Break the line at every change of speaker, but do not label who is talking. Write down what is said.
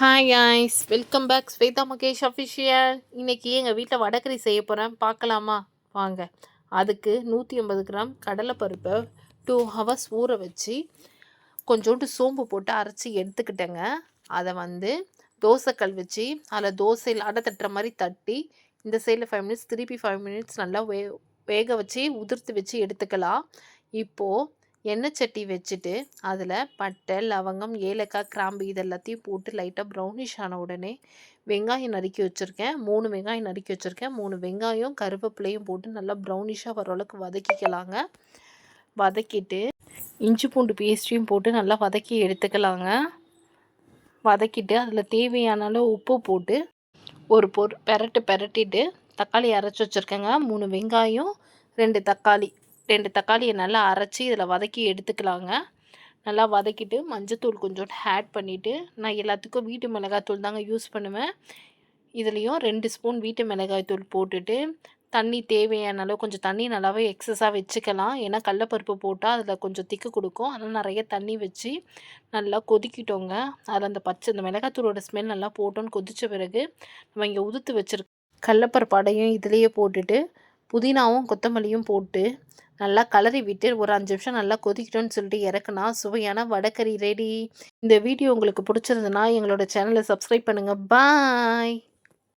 Hi guys welcome back Shweta Mukesh official இன்றைக்கி எங்கள் வீட்டில் வடகறி செய்ய போகிறேன் பார்க்கலாமா? வாங்க. அதுக்கு நூற்றி ஐம்பது கிராம் கடலைப்பருப்பை டூ ஹவர்ஸ் ஊற வச்சு கொஞ்சோண்டு சோம்பு போட்டு அரைச்சி எடுத்துக்கிட்டேங்க. அதை வந்து தோசைக்கல் வச்சு அதில் தோசையில் அடை தட்டுற மாதிரி தட்டி இந்த சைடில் ஃபைவ் மினிட்ஸ் திருப்பி ஃபைவ் மினிட்ஸ் நல்லா வே வேக வச்சு உதிர்த்து வச்சு எடுத்துக்கலாம். இப்போது எண்ணெய் சட்டி வச்சுட்டு அதில் பட்டை லவங்கம் ஏலக்காய் கிராம்பு இது எல்லாத்தையும் போட்டு லைட்டாக ப்ரௌனிஷ் ஆன உடனே வெங்காயம் நறுக்கி வச்சுருக்கேன். மூணு வெங்காயம் நறுக்கி வச்சுருக்கேன். மூணு வெங்காயம் கருவேப்பிலையும் போட்டு நல்லா ப்ரௌனிஷாக வர அளவுக்கு வதக்கிக்கலாங்க. வதக்கிட்டு இஞ்சி பூண்டு பேஸ்ட்ரியும் போட்டு நல்லா வதக்கி எடுத்துக்கலாங்க. வதக்கிட்டு அதில் தேவையான அளவு உப்பு போட்டு ஒரு பொரு பெரட்டு பெரட்டிட்டு தக்காளி அரைச்சி வச்சுருக்கேங்க. மூணு வெங்காயம் ரெண்டு தக்காளி. ரெண்டு தக்காளியை நல்லா அரைச்சி இதில் வதக்கி எடுத்துக்கலாங்க. நல்லா வதக்கிட்டு மஞ்சத்தூள் கொஞ்சோண்டு ஆட் பண்ணிவிட்டு நான் எல்லாத்துக்கும் வீட்டு மிளகாய்த்தூள் தாங்க யூஸ் பண்ணுவேன். இதுலேயும் ரெண்டு ஸ்பூன் வீட்டு மிளகாய் தூள் போட்டுட்டு தண்ணி தேவையான அளவு கொஞ்சம் தண்ணி நல்லாவே எக்ஸஸாக வச்சுக்கலாம். ஏன்னா கடலப்பருப்பு போட்டால் அதில் கொஞ்சம் திக்கு கொடுக்கும். அதனால் நிறைய தண்ணி வச்சு நல்லா கொதிக்கிட்டோங்க அதில் அந்த பச்சை அந்த மிளகாத்தூளோட ஸ்மெல் நல்லா போட்டோன்னு கொதித்த பிறகு நம்ம இங்கே உதுத்து வச்சுருக்க கடலப்பருப்பு அடையும் இதுலேயே போட்டுட்டு புதினாவும் கொத்தமல்லியும் போட்டு நல்லா கலரி விட்டு ஒரு அஞ்சு நிமிஷம் நல்லா கொதிக்கணும்னு சொல்லிட்டு இறக்குனா சுவையான வடக்கறி ரெடி இந்த வீடியோ உங்களுக்கு பிடிச்சிருந்ததுன்னா எங்களோட சேனலை சப்ஸ்கிரைப் பண்ணுங்கள் பாய்